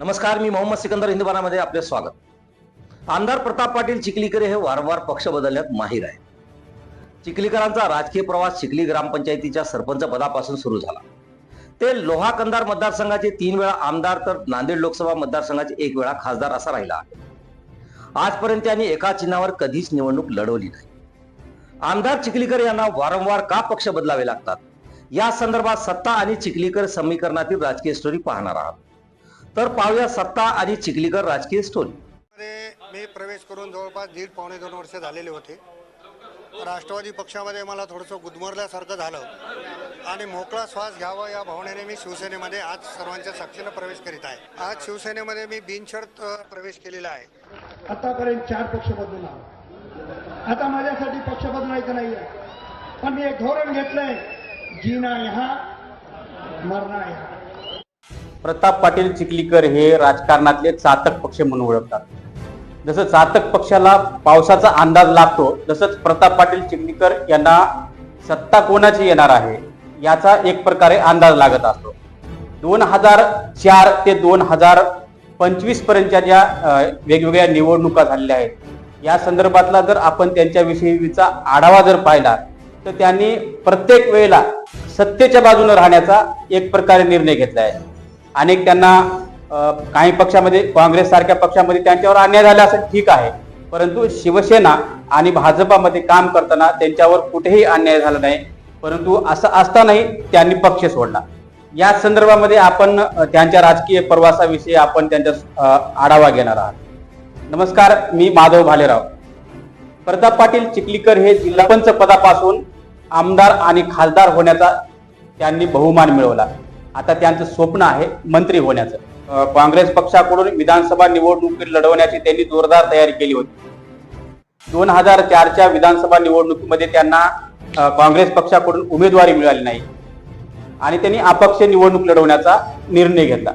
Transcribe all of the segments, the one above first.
नमस्कार मी मोहम्मद सिकंदर हिंदुबानामध्ये आपले स्वागत. आमदार प्रताप पाटील चिखलीकर हे वारंवार पक्ष बदलण्यात माहीर आहे चिखलीकरांचा राजकीय प्रवास चिखली ग्रामपंचायतीच्या सरपंच पदापासून सुरू झाला. ते लोहा कंदार मतदारसंघाचे तीन वेळा आमदार तर नांदेड लोकसभा मतदारसंघाचे एक वेळा खासदार असा राहिला आहे. आजपर्यंत त्यांनी एका चिन्हावर कधीच निवडणूक लढवली नाही. आमदार चिखलीकर यांना वारंवार का पक्ष बदलावे लागतात? या संदर्भात सत्ता आणि चिखलीकर समीकरणातील राजकीय स्टोरी पाहणार आहात. तर पाहूया सत्ता आणि चिखलीकर राजकीय स्टोरी मध्ये मी प्रवेश करून जवळपास दीड पावणे दोन वर्ष झालेले होते. राष्ट्रवादी पक्षामध्ये मला थोडंसं गुदमरल्यासारखं झालं आणि मोकळा श्वास घ्यावा या भावनेने मी शिवसेनेमध्ये आज सर्वांच्या साक्षीनं प्रवेश करीत आहे. आज शिवसेनेमध्ये मी बिनशर्त प्रवेश केलेला आहे. आतापर्यंत चार पक्ष बदलून आता माझ्यासाठी पक्ष बदलायचं नाही आहे पण मी एक धोरण घेतलंय. जीना यहाँ मरना यहाँ. प्रताप पाटील चिखलीकर हे राजकारणातले चातक पक्ष म्हणून ओळखतात. जसं चातक पक्षाला पावसाचा अंदाज लागतो तसंच प्रताप पाटील चिखलीकर यांना सत्ता कोणाची येणार आहे याचा एक प्रकारे अंदाज लागत असतो. दोन हजार चार ते दोन हजार पंचवीस पर्यंतच्या ज्या वेगवेगळ्या निवडणुका झालेल्या आहेत या संदर्भातला जर आपण त्यांच्याविषयीचा आढावा जर पाहिला तर त्यांनी प्रत्येक वेळेला सत्तेच्या बाजूने राहण्याचा एक प्रकारे निर्णय घेतला आहे. अनेक त्यांना काही पक्षामध्ये काँग्रेससारख्या पक्षामध्ये त्यांच्यावर अन्याय झाला असं ठीक आहे. परंतु शिवसेना आणि भाजपामध्ये काम करताना त्यांच्यावर कुठेही अन्याय झाला नाही. परंतु असं असतानाही त्यांनी पक्ष सोडला. या संदर्भामध्ये आपण त्यांच्या राजकीय प्रवासाविषयी आपण त्यांच्या आढावा घेणार आहात. नमस्कार मी माधव भालेराव. प्रताप पाटील चिखलीकर हे जिल्हापंच पदापासून आमदार आणि खासदार होण्याचा त्यांनी बहुमान मिळवला. आता त्यांचं स्वप्न आहे मंत्री होण्याचं. काँग्रेस पक्षाकडून विधानसभा निवडणूक लढवण्याची त्यांनी जोरदार तयारी केली होती. दोन हजार चारच्या विधानसभा निवडणुकीमध्ये त्यांना काँग्रेस पक्षाकडून उमेदवारी मिळाली नाही. आणि त्यांनी अपक्ष निवडणूक लढवण्याचा निर्णय घेतला.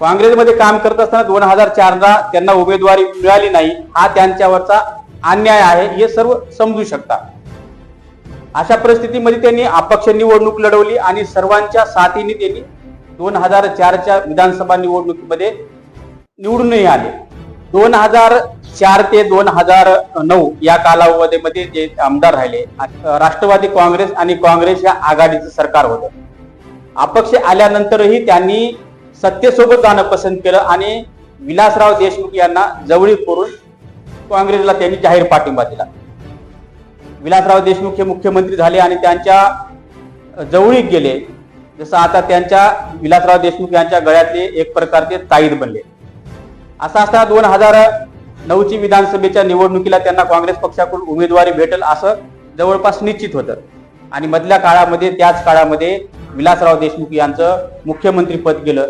काँग्रेसमध्ये काम करत असताना दोन हजार चारला त्यांना उमेदवारी मिळाली नाही. हा त्यांच्यावरचा अन्याय आहे हे सर्व समजू शकता. अशा परिस्थितीमध्ये त्यांनी अपक्ष निवडणूक लढवली आणि सर्वांच्या साथीने त्यांनी दोन हजार चारच्या विधानसभा निवडणुकीमध्ये निवडूनही आले. दोन हजार चार ते दोन हजार नऊ या कालावधीमध्ये जे आमदार राहिले राष्ट्रवादी काँग्रेस आणि काँग्रेस या आघाडीचं सरकार होतं. अपक्ष आल्यानंतरही त्यांनी सत्तेसोबत जाणं पसंत केलं आणि विलासराव देशमुख यांना जवळीक करून काँग्रेसला त्यांनी जाहीर पाठिंबा दिला. विलासराव देशमुख हे मुख्यमंत्री झाले आणि त्यांच्या जवळीक गेले. जसं आता त्यांच्या विलासराव देशमुख यांच्या गळ्यातले एक प्रकारचे ताईद बनले. असं असता दोन हजार नऊची विधानसभेच्या निवडणुकीला त्यांना काँग्रेस पक्षाकडून उमेदवारी भेटेल असं जवळपास निश्चित होतं. आणि मधल्या काळामध्ये त्याच काळामध्ये विलासराव देशमुख यांचं मुख्यमंत्री पद गेलं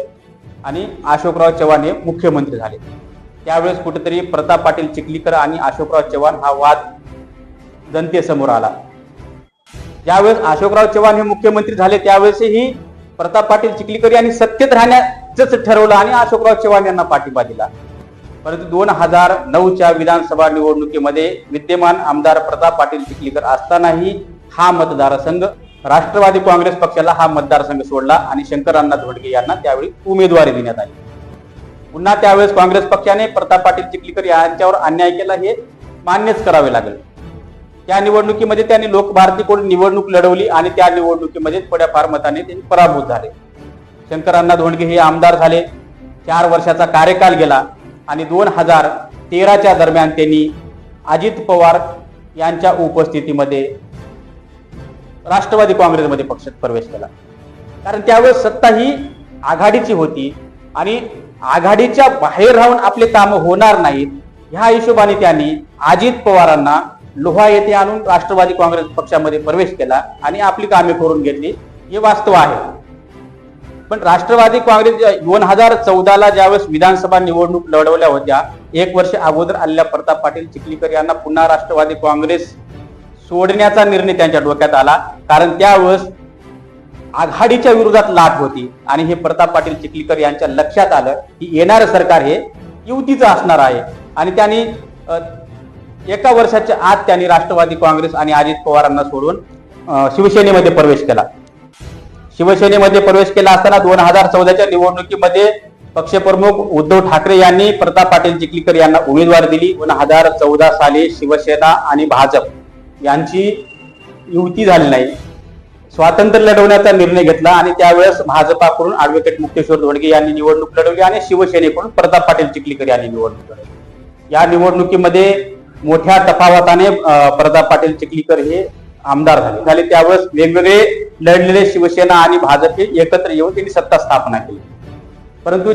आणि अशोकराव चव्हाण हे मुख्यमंत्री झाले. त्यावेळेस कुठेतरी प्रताप पाटील चिखलीकर आणि अशोकराव चव्हाण हा वाद जनतेसमोर आला. ज्यावेळेस अशोकराव चव्हाण हे मुख्यमंत्री झाले त्यावेळेसही प्रताप पाटील चिखलीकर यांनी सत्तेत राहण्याच ठरवलं आणि अशोकराव चव्हाण यांना पाठिंबा दिला. परंतु दोन हजार नऊच्या विधानसभा निवडणुकीमध्ये विद्यमान आमदार प्रताप पाटील चिखलीकर असतानाही हा मतदारसंघ राष्ट्रवादी काँग्रेस पक्षाला हा मतदारसंघ सोडला आणि शंकरांना धोडगे यांना त्यावेळी उमेदवारी देण्यात आली. पुन्हा त्यावेळेस काँग्रेस पक्षाने प्रताप पाटील चिखलीकर यांच्यावर अन्याय केला हे मान्यच करावे लागेल. त्या निवडणुकीमध्ये त्यांनी लोकभारतीकडून निवडणूक लढवली आणि त्या निवडणुकीमध्ये थोड्याफार मताने त्यांनी पराभूत झाले. शंकरांना धोंडगे हे आमदार झाले. चार वर्षाचा कार्यकाल गेला आणि दोन हजार तेराच्या दरम्यान त्यांनी अजित पवार यांच्या उपस्थितीमध्ये राष्ट्रवादी काँग्रेसमध्ये पक्षात प्रवेश केला. कारण त्यावेळेस सत्ता ही आघाडीची होती आणि आघाडीच्या बाहेर राहून आपले कामं होणार नाहीत. ह्या हिशोबाने त्यांनी अजित पवारांना लोहा येथे आणून राष्ट्रवादी काँग्रेस पक्षामध्ये प्रवेश केला आणि आपली कामे करून घेतली हे वास्तव आहे. पण राष्ट्रवादी काँग्रेस दोन हजार चौदाला ज्यावेळेस विधानसभा निवडणूक लढवल्या होत्या एक वर्ष अगोदर आलेल्या प्रताप पाटील चिखलीकर यांना पुन्हा राष्ट्रवादी काँग्रेस सोडण्याचा निर्णय त्यांच्या डोक्यात आला कारण त्यावेळेस आघाडीच्या विरोधात लाट होती आणि हे प्रताप पाटील चिखलीकर यांच्या लक्षात आलं की येणारं सरकार हे युतीचं असणार आहे. आणि त्यांनी एका वर्षाच्या आत त्यांनी राष्ट्रवादी काँग्रेस आणि अजित पवारांना सोडून शिवसेनेमध्ये प्रवेश केला. शिवसेनेमध्ये प्रवेश केला असताना दोन हजार चौदाच्या निवडणुकीमध्ये पक्षप्रमुख उद्धव ठाकरे यांनी प्रताप पाटील चिखलीकर यांना उमेदवार दिली. दोन हजार चौदा साली शिवसेना आणि भाजप यांची युती झाली नाही. स्वातंत्र्य लढवण्याचा निर्णय घेतला आणि त्यावेळेस भाजपाकडून ऍडव्होकेट मुक्तेश्वर धोडगे यांनी निवडणूक लढवली आणि शिवसेनेकडून प्रताप पाटील चिखलीकर यांनी निवडणूक लढवली. या निवडणुकीमध्ये मोठ्या तफावताने प्रताप पाटील चिखलीकर हे आमदार झाले. झाले त्यावेळेस वेगवेगळे लढलेले शिवसेना आणि भाजप हे एकत्र येऊन त्यांनी सत्ता स्थापना केली. परंतु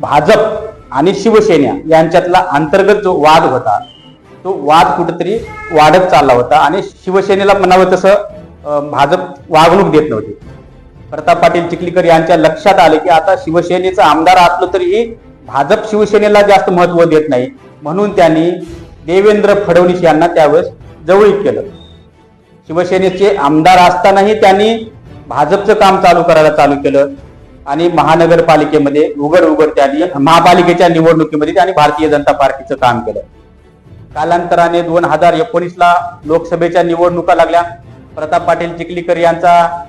भाजप आणि शिवसेना यांच्यातला अंतर्गत जो वाद होता तो वाद कुठेतरी वाढत चालला होता आणि शिवसेनेला म्हणावं तसं भाजप वागणूक देत नव्हती. प्रताप पाटील चिखलीकर यांच्या लक्षात आले की आता शिवसेनेचा आमदार असलो तरीही भाजप शिवसेनेला जास्त महत्त्व देत नाही. म्हणून त्यांनी देवेंद्र फडणवीस यांना त्यावेळेस जवळीक केलं. शिवसेनेचे आमदार असतानाही त्यांनी भाजपचं काम चालू करायला चालू केलं. आणि महानगरपालिकेमध्ये उघड उघड त्यांनी महापालिकेच्या निवडणुकीमध्ये त्यांनी भारतीय जनता पार्टीचं काम केलं. कालांतराने दोन हजार एकोणीसला लोकसभेच्या निवडणुका लागल्या. प्रताप पाटील चिखलीकर यांचा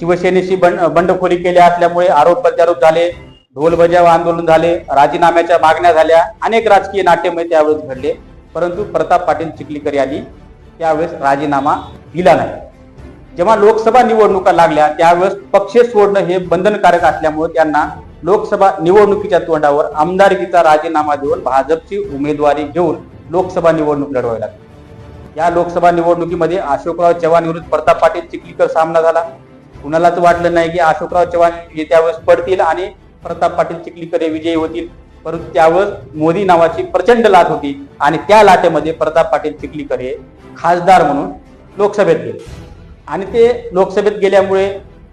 शिवसेनेशी बंड बंडखोरी केल्या असल्यामुळे आरोप प्रत्यारोप झाले. ढोल बजाव आंदोलन झाले राजीनाम्याच्या मागण्या झाल्या अनेक राजकीय नाट्यमय त्यावेळेस घडले परंतु प्रताप पाटील चिखलीकर यांनी त्यावेळेस राजीनामा दिला नाही. जेव्हा लोकसभा निवडणुका लागल्या त्यावेळेस पक्ष सोडणं हे बंधनकारक असल्यामुळे त्यांना लोकसभा निवडणुकीच्या तोंडावर आमदारकीचा राजीनामा देऊन भाजपची उमेदवारी घेऊन लोकसभा निवडणूक लढवावी लागली. या लोकसभा निवडणुकीमध्ये अशोकराव चव्हाण विरुद्ध प्रताप पाटील चिखलीकर सामना झाला. कुणालाच वाटलं नाही की अशोकराव चव्हाण हे त्यावेळेस पडतील आणि प्रताप पाटील चिखलीकर हे विजयी होतील. परंतु त्यावर मोदी नावाची प्रचंड लाट होती आणि त्या लाटेमध्ये प्रताप पाटील चिखलीकर हे खासदार म्हणून लोकसभेत गेले. आणि ते लोकसभेत गेल्यामुळे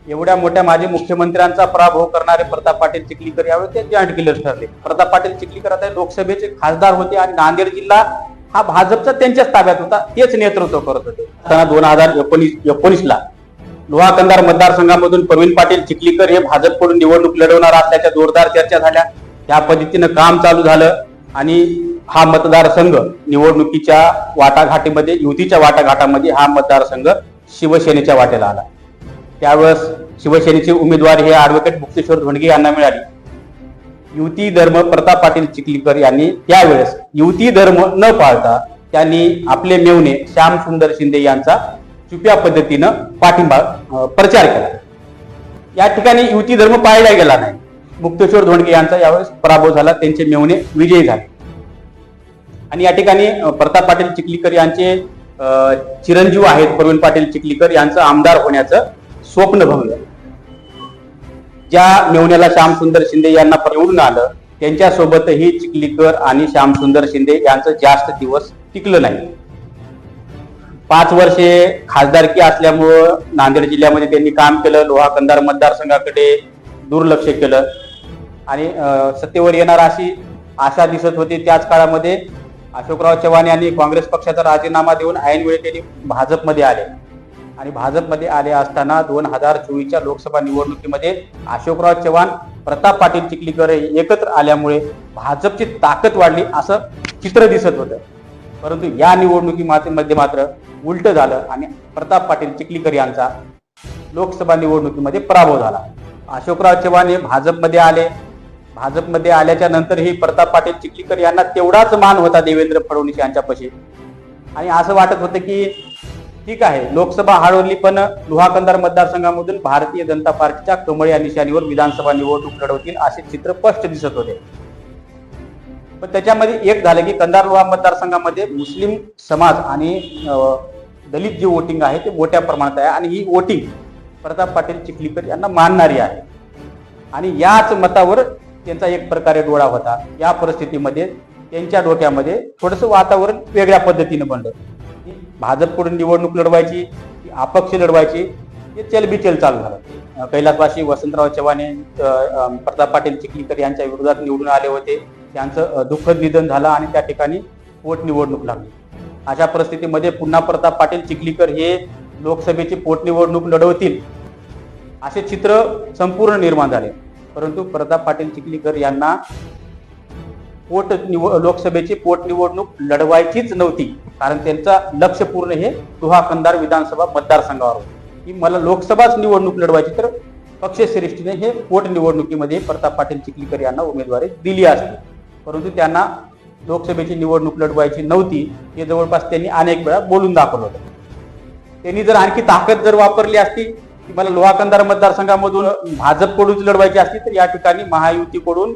एवढ्या मोठ्या माजी मुख्यमंत्र्यांचा पराभव करणारे प्रताप पाटील चिखलीकर यावेळी ते जॉईंट किलर ठरले. प्रताप पाटील चिखलीकर आता लोकसभेचे खासदार होते आणि नांदेड जिल्हा हा भाजपचा त्यांच्याच ताब्यात होता. तेच नेतृत्व करत होते. त्यांना दोन हजार एकोणीस एकोणीसला लोहा कंधार मतदारसंघामधून प्रवीण पाटील चिखलीकर हे भाजपकडून निवडणूक लढवणार असल्याच्या जोरदार चर्चा झाल्या. त्या पद्धतीनं काम चालू झालं आणि हा मतदारसंघ निवडणुकीच्या वाटाघाटीमध्ये युतीच्या वाटाघाटामध्ये हा मतदारसंघ शिवसेनेच्या वाटेला आला. त्यावेळेस शिवसेनेचे उमेदवार हे ऍडव्होकेट मुक्तेश्वर धोंडगे यांना मिळाले. युती धर्म प्रताप पाटील चिखलीकर यांनी त्यावेळेस युती धर्म न पाळता त्यांनी आपले मेवणे श्याम सुंदर शिंदे यांचा चुप्या पद्धतीनं पाठिंबा प्रचार केला. या ठिकाणी युती धर्म पाळला गेला नाही. मुक्तेश्वर धोंडगे यांचा यावेळेस पराभव झाला त्यांचे मेवणे विजयी झाले. आणि या ठिकाणी प्रताप पाटील चिखलीकर यांचे चिरंजीव आहेत प्रवीण पाटील चिखलीकर यांचं आमदार होण्याचं स्वप्न भंगलं. ज्या मेवण्याला श्यामसुंदर शिंदे यांना निवडून आलं त्यांच्यासोबतही चिखलीकर आणि श्यामसुंदर शिंदे यांचं जास्त दिवस टिकलं नाही. पाच वर्षे खासदारकी असल्यामुळं नांदेड जिल्ह्यामध्ये त्यांनी काम केलं लोहा कंधार मतदारसंघाकडे दुर्लक्ष केलं. आणि सत्तेवर येणार अशी आशा दिसत होती त्याच काळामध्ये अशोकराव चव्हाण यांनी काँग्रेस पक्षाचा राजीनामा देऊन ऐनवेळी त्यांनी भाजपमध्ये आले. आणि भाजपमध्ये आले असताना दोन हजार चोवीसच्या लोकसभा निवडणुकीमध्ये अशोकराव चव्हाण प्रताप पाटील चिखलीकर एकत्र आल्यामुळे भाजपची ताकद वाढली असं चित्र दिसत होतं. परंतु या निवडणुकीमध्ये मात्र उलट झालं आणि प्रताप पाटील चिखलीकर यांचा लोकसभा निवडणुकीमध्ये पराभव झाला. अशोकराव चव्हाण हे भाजपमध्ये आले. भाजपमध्ये आल्याच्या नंतरही प्रताप पाटील चिखलीकर यांना तेवढाच मान होता देवेंद्र फडणवीस यांच्यापाशी. आणि असं वाटत होतं की ठीक आहे लोकसभा हरवली पण लोहा कंधार मतदारसंघामधून भारतीय जनता पार्टीच्या कमळ या निशाणीवर विधानसभा निवडणूक लढवतील असे चित्र स्पष्ट दिसत होते. पण त्याच्यामध्ये एक झालं की कंधार लोहा मतदारसंघामध्ये मुस्लिम समाज आणि दलित जे वोटिंग आहे ते मोठ्या प्रमाणात आहे आणि ही वोटिंग प्रताप पाटील चिखलीकर यांना मानणारी आहे. आणि याच मतावर त्यांचा एक प्रकारे डोळा होता. या परिस्थितीमध्ये त्यांच्या डोक्यामध्ये थोडस वातावरण वेगळ्या पद्धतीने बनलं. भाजपकडून निवडणूक लढवायची की अपक्ष लढवायची हे चलबिचल चालू झालं. कैलासवासी वसंतराव चव्हाण प्रताप पाटील चिखलीकर यांच्या विरोधात निवडून आले होते. त्यांचं दुःखद निधन झालं आणि त्या ठिकाणी पोटनिवडणूक लागली. अशा परिस्थितीमध्ये पुन्हा प्रताप पाटील चिखलीकर हे लोकसभेची पोटनिवडणूक लढवतील असे चित्र संपूर्ण निर्माण झाले. परंतु प्रताप पाटील चिखलीकर यांना पोट निव लोकसभेची पोटनिवडणूक लढवायचीच नव्हती. कारण त्यांचा लक्ष पूर्ण हे दुहा कंदार विधानसभा मतदारसंघावर की मला लोकसभाच निवडणूक लढवायची तर पक्षश्रेष्ठीने हे पोटनिवडणुकीमध्ये प्रताप पाटील चिखलीकर यांना उमेदवारी दिली असते. परंतु त्यांना लोकसभेची निवडणूक लढवायची नव्हती हे जवळपास त्यांनी अनेक वेळा बोलून दाखवलं होतं. त्यांनी जर आणखी ताकद जर वापरली असती की मला लोहाकंदार मतदारसंघामधून भाजपकडून लढवायची असती तर या ठिकाणी महायुतीकडून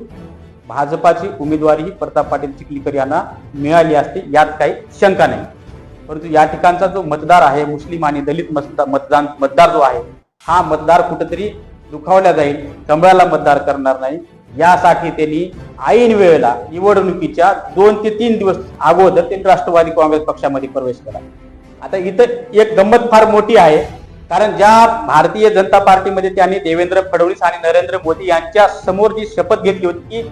भाजपाची उमेदवारी ही प्रताप पाटील चिखलीकर यांना मिळाली असती यात काही शंका नाही. परंतु या ठिकाणचा जो मतदार आहे मुस्लिम आणि दलित मतदान मतदार जो आहे हा मतदार कुठेतरी दुखावला जाईल कमळाला मतदार करणार नाही. यासाठी त्यांनी ऐन वेळेला निवडणुकीच्या दोन ते तीन दिवस अगोदर त्यांनी राष्ट्रवादी काँग्रेस पक्षामध्ये प्रवेश केला. आता इथं एक गंमत फार मोठी आहे कारण ज्या भारतीय जनता पार्टीमध्ये त्यांनी देवेंद्र फडणवीस आणि नरेंद्र मोदी यांच्या समोर जी शपथ घेतली होती की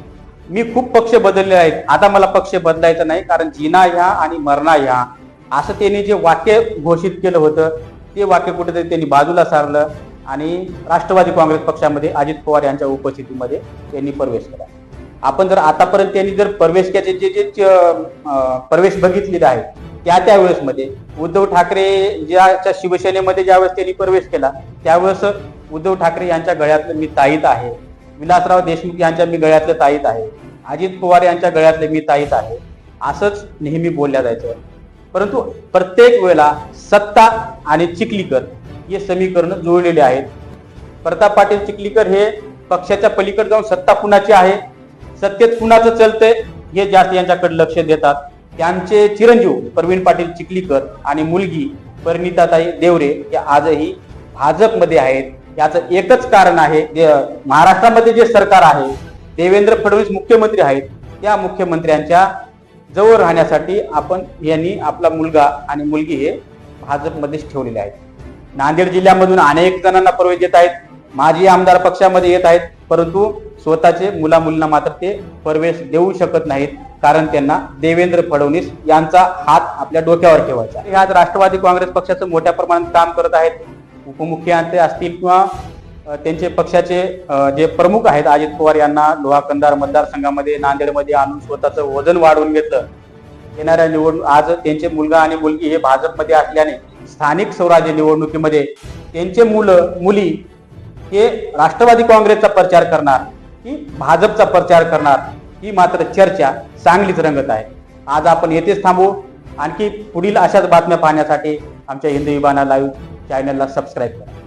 मी खूप पक्ष बदलले आहेत आता मला पक्ष बदलायचा नाही कारण जिना ह्या आणि मरणा ह्या असं त्यांनी जे वाक्य घोषित केलं होतं ते वाक्य कुठेतरी त्यांनी बाजूला सारलं. आणि राष्ट्रवादी काँग्रेस पक्षामध्ये अजित पवार यांच्या उपस्थितीमध्ये त्यांनी प्रवेश केला. आपण जर आतापर्यंत त्यांनी जर प्रवेश केले जे जे प्रवेश बघितलेले आहे त्या त्यावेळेस मध्ये उद्धव ठाकरे ज्याच्या शिवसेनेमध्ये ज्यावेळेस त्यांनी प्रवेश केला त्यावेळेस उद्धव ठाकरे यांच्या गळ्यातलं मी ताईत आहे. विलासराव देशमुख यांच्या मी गळ्यातलं ताईत आहे. अजित पवार यांच्या गळ्यातले मी ताईत आहे. असंच नेहमी बोलल्या जायचं. परंतु प्रत्येक वेळेला सत्ता आणि चिखलीकर हे समीकरण जुळलेले आहेत. प्रताप पाटील चिखलीकर हे पक्षाच्या पलीकडे जाऊन सत्ता कुणाची आहे? सत्तेत कुणाचं चलतंय? हे जास्त यांच्याकडे लक्ष देतात. त्यांचे चिरंजीव प्रवीण पाटील चिखलीकर आणि मुलगी परिणिताताई देवरे या आजही भाजपमध्ये आहेत. याचं एकच कारण आहे जे महाराष्ट्रामध्ये जे सरकार आहे देवेंद्र फडणवीस मुख्यमंत्री आहेत त्या मुख्यमंत्र्यांच्या जवळ राहण्यासाठी आपण यांनी आपला मुलगा आणि मुलगी हे भाजपमध्येच ठेवलेले आहेत. नांदेड जिल्ह्यामधून अनेक जणांना प्रवेश देत आहेत. माजी आमदार पक्षामध्ये येत आहेत. परंतु स्वतःचे मुला मुलींना मात्र ते प्रवेश देऊ शकत नाहीत. कारण त्यांना देवेंद्र फडणवीस यांचा हात आपल्या डोक्यावर ठेवायचा हे आज राष्ट्रवादी काँग्रेस पक्षाचं मोठ्या प्रमाणात काम करत आहेत. उपमुख्यमंत्री असतील किंवा त्यांचे पक्षाचे जे प्रमुख आहेत अजित पवार यांना लोहा कंदार मतदारसंघामध्ये नांदेडमध्ये आणून स्वतःचं वजन वाढवून घेतलं. येणाऱ्या निवडणूक आज त्यांचे मुलगा आणि मुलगी हे भाजपमध्ये असल्याने स्थानिक स्वराज्य निवडणुकीमध्ये त्यांचे मुलं मुली हे राष्ट्रवादी काँग्रेसचा प्रचार करणार की भाजपचा प्रचार करणार ही मात्र चर्चा चांगलीच रंगत आहे. आज आपण येथेच थांबू. आणखी पुढील अशाच बातम्या पाहण्यासाठी आमच्या हिंदू विमाना लाईव्ह चॅनलला सबस्क्राईब करा.